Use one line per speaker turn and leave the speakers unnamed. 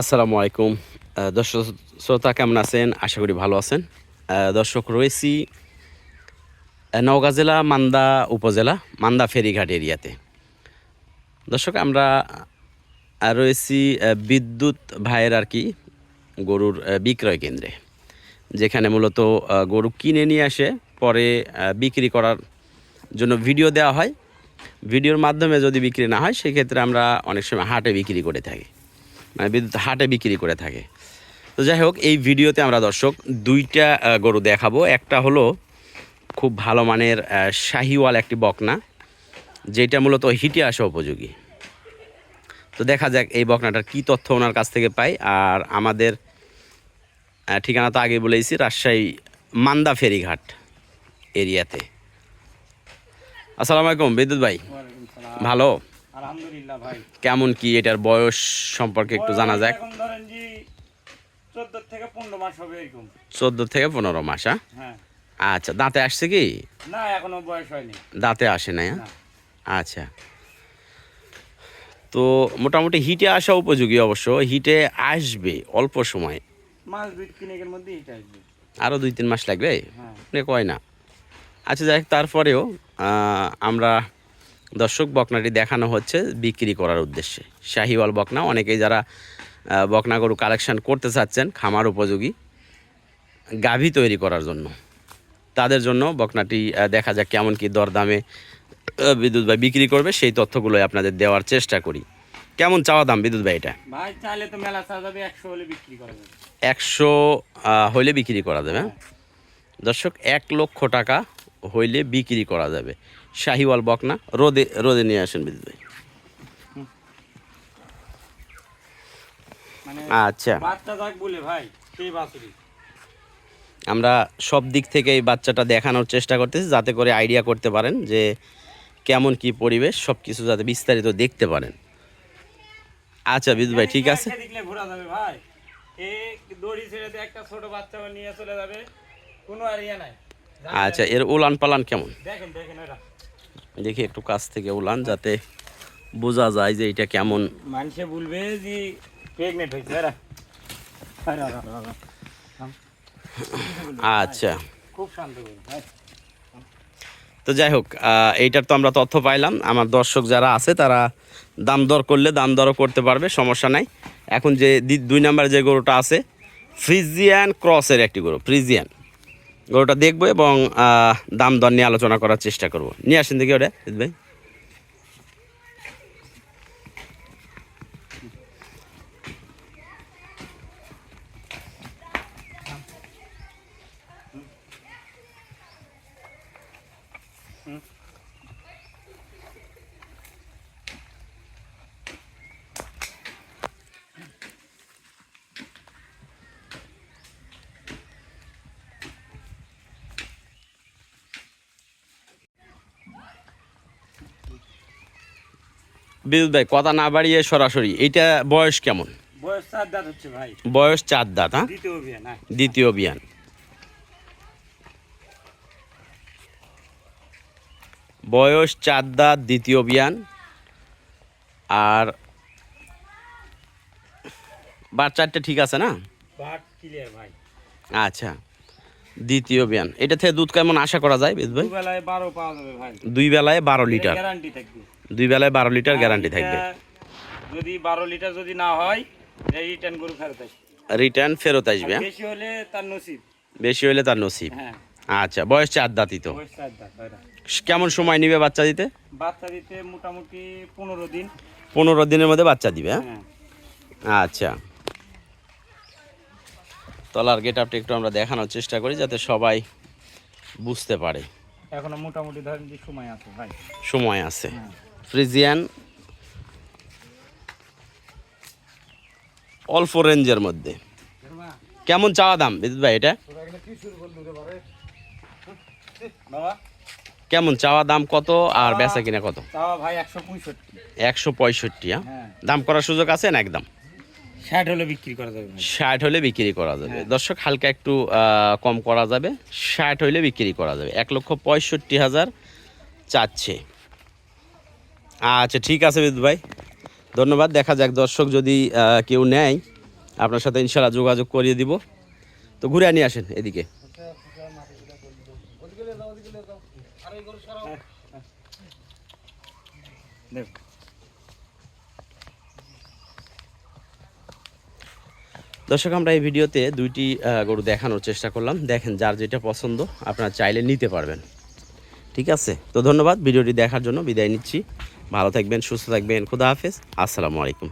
আসসালামু আলাইকুম। দর্শক শ্রোতা কেমন আছেন? আশা করি ভালো আছেন। দর্শক, রয়েছি নওগাঁ জেলা, মান্দা উপজেলা, মান্দা ফেরিঘাট এরিয়াতে। দর্শক, আমরা রয়েছি বিদ্যুৎ ভাইয়ের আর কি, গরুর বিক্রয় কেন্দ্রে। যেখানে মূলত গরু কিনে নিয়ে আসে, পরে বিক্রি করার জন্য ভিডিও দেওয়া হয়। ভিডিওর মাধ্যমে যদি বিক্রি না হয়, সেক্ষেত্রে আমরা অনেক সময় হাটে বিক্রি করে থাকি। মানে বিদ্যুৎ হাটে বিক্রি করে থাকে। তো যাই হোক এই ভিডিওতে আমরা দর্শক দুইটা গরু দেখাবো। একটা হলো খুব ভালো মানের শাহিওয়াল একটি বকনা যেটা মূলত হিটে আসা উপযোগী। তো দেখা যাক এই বকনাটার কি তথ্য ওনার কাছ থেকে পাই। আর আমাদের ঠিকানা তো আগে বলেইছি রাজশাহী মান্দা ফেরিঘাট এরিয়াতে। আসসালামু আলাইকুম বিদ্যুৎ ভাই। ভালো?
আলহামদুলিল্লাহ ভাই।
কেমন কি এটার বয়স সম্পর্কে একটু জানা যাক?
এখন ধরেন যে চোদ্দ থেকে পনেরো মাস হবে এরকম।
চোদ্দ থেকে পনেরো মাস হ্যাঁ?
হ্যাঁ।
আচ্ছা দাঁতে আসছে কি?
না এখনও বয়স হয়নি।
দাঁতে আসে নাই হ্যাঁ?
না।
আচ্ছা। তো মোটামুটি হিটে আসা উপযোগী অবশ্য হিটে আসবে অল্প সময়।
মাস দুই তিনেকের মধ্যে আসবে।
আরও দুই তিন মাস লাগবে?
হ্যাঁ।
কয় না। আচ্ছা যাই তারপরেও আমরা দর্শক বকনাটি দেখানো হচ্ছে বিক্রি করার উদ্দেশ্যে। শাহিওয়াল বকনা অনেকেই যারা বকনা গরু কালেকশন করতে চাচ্ছেন খামার উপযোগী গাভী তৈরি করার জন্য। তাদের জন্য বকনাটি দেখা যাক কেমন কি দরদামে বিদ্যুৎ ভাই বিক্রি করবে সেই তথ্যগুলোই আপনাদের দেওয়ার চেষ্টা করি। কেমন চাওয়া দাম বিদ্যুৎ ভাই এটা?
ভাই চাইলে তো মেলা যাবে একশো হলে বিক্রি করা যাবে।
একশো হইলে বিক্রি করা যাবে হ্যাঁ? দর্শক এক লক্ষ টাকা হইলে বিক্রি করা যাবে। শাহিওয়াল বকনা। রোদে রোদে নিয়ে আসেন বিদ্যুৎ ভাই।
মানে
আচ্ছা। আমরা সব দিক থেকে এই বাচ্চাটা দেখানোর চেষ্টা করতেছি যাতে করে আইডিয়া করতে পারেন যে কেমন কি পরিবেশ সব কিছু যাতে বিস্তারিত দেখতে পারেন। আচ্ছা বিদ্যুৎ ভাই ঠিক আছে?
ঘোরা যাবে ভাই। দড়ি ছেড়ে একটা ছোট বাচ্চা নিয়ে চলে যাবে কোনো আর নাই।
আচ্ছা এর উলান পালান কেমন?
দেখেন দেখেন ওরা।
দেখি একটু কাছ থেকে উলান যাতে বোঝা যায় যে এটা কেমন।
মানুষে বলবে যে প্রেগনেন্ট হয়েছে আরে, আরে, আরে, আরে।
আচ্ছা।
খুব শান্ত করুন
তো যাই হোক এইটার তো আমরা তথ্য পাইলাম। আমার দর্শক যারা আছে তারা দাম দর করলে দাম দরও করতে পারবে সমস্যা নাই। এখন যে দুই নাম্বার যে গরুটা আছে ফ্রিজিয়ান ক্রসের একটি গরু ফ্রিজিয়ান। গরুটা দেখব এবং দাম দর নিয়ে আলোচনা করার চেষ্টা করব। নিয়ে আসেন দেখি ওটা ভাই। বিদ্যুৎ ভাই কথা না বাড়িয়ে সরাসরি এটা বয়স কেমন?
বয়স চার দাঁত হচ্ছে ভাই।
বয়স চার দাঁত হ্যাঁ?
দ্বিতীয় বিয়ে
দ্বিতীয় বিয়ান বয়স চার দাঁত দ্বিতীয় বিয়ান আর বাচ্চাটা ঠিক আছে না?
ভাই।
আচ্ছা দ্বিতীয় বিয়ান এটা থেকে দুধ কেমন আশা করা যায়
বারো যাবে ভাই।
দুই বেলায় বারো লিটার।
গ্যারান্টি থাকবে।
দুই বেলায় বারো লিটার গ্যারান্টি থাকবে।
যদি বারো লিটার যদি না হয় রিটার্ন গরু ফেরত আসবে।
রিটার্ন ফেরত আসবে হ্যাঁ?
বেশি হলে তার নসিব।
বেশি হলে তার নসিব।
হ্যাঁ।
আচ্ছা বয়স চার দাঁতই তো। কেমন সময় নিবে বাচ্চা দিতে?
বাচ্চা দিতে মোটামুটি পনেরো দিন।
পনেরো দিনের মধ্যে বাচ্চা দিবে হ্যাঁ?
হ্যাঁ।
আচ্ছা। তলার গেট আপটা একটু আমরা দেখানোর চেষ্টা করি যাতে সবাই বুঝতে পারে।
এখনও মোটামুটি ধরেন যে সময় আছে ভাই।
সময় আছে। ফ্রিজিয়ান। অল্প রেঞ্জের মধ্যে। কেমন চাওয়া দাম বিদ্যুৎ ভাই এটা? কেমন চাওয়া দাম কত আর বেচা কিনা কত?
ভাই একশো পঁয়ষট্টি।
একশো পঁয়ষট্টি হ্যাঁ? দাম করার সুযোগ আছে না একদম?
ষাট হলে বিক্রি করা যাবে
ষাট হলে বিক্রি করা যাবে।
হ্যাঁ।
দর্শক হালকা একটু কম করা যাবে। ষাট হইলে বিক্রি করা যাবে। এক লক্ষ পঁয়ষট্টি হাজার চাচ্ছে। আচ্ছা ঠিক আছে বিদ্যুৎ ভাই। ধন্যবাদ। দেখা যাক দর্শক যদি কেউ নেয়, আপনার সাথে ইনশাল্লাহ যোগাযোগ করিয়ে দিব। তো ঘুরে নিয়ে আসেন এদিকে। দর্শক, আমরা এই ভিডিওতে দুইটি গরু দেখানোর চেষ্টা করলাম। দেখেন যার যেটা পছন্দ, আপনারা চাইলে নিতে পারবেন। ঠিক আছে? তো ধন্যবাদ। ভিডিওটি দেখার জন্য বিদায় নিচ্ছি। ভালো থাকবেন সুস্থ থাকবেন। খুদা হাফেজ। আসসালামু আলাইকুম।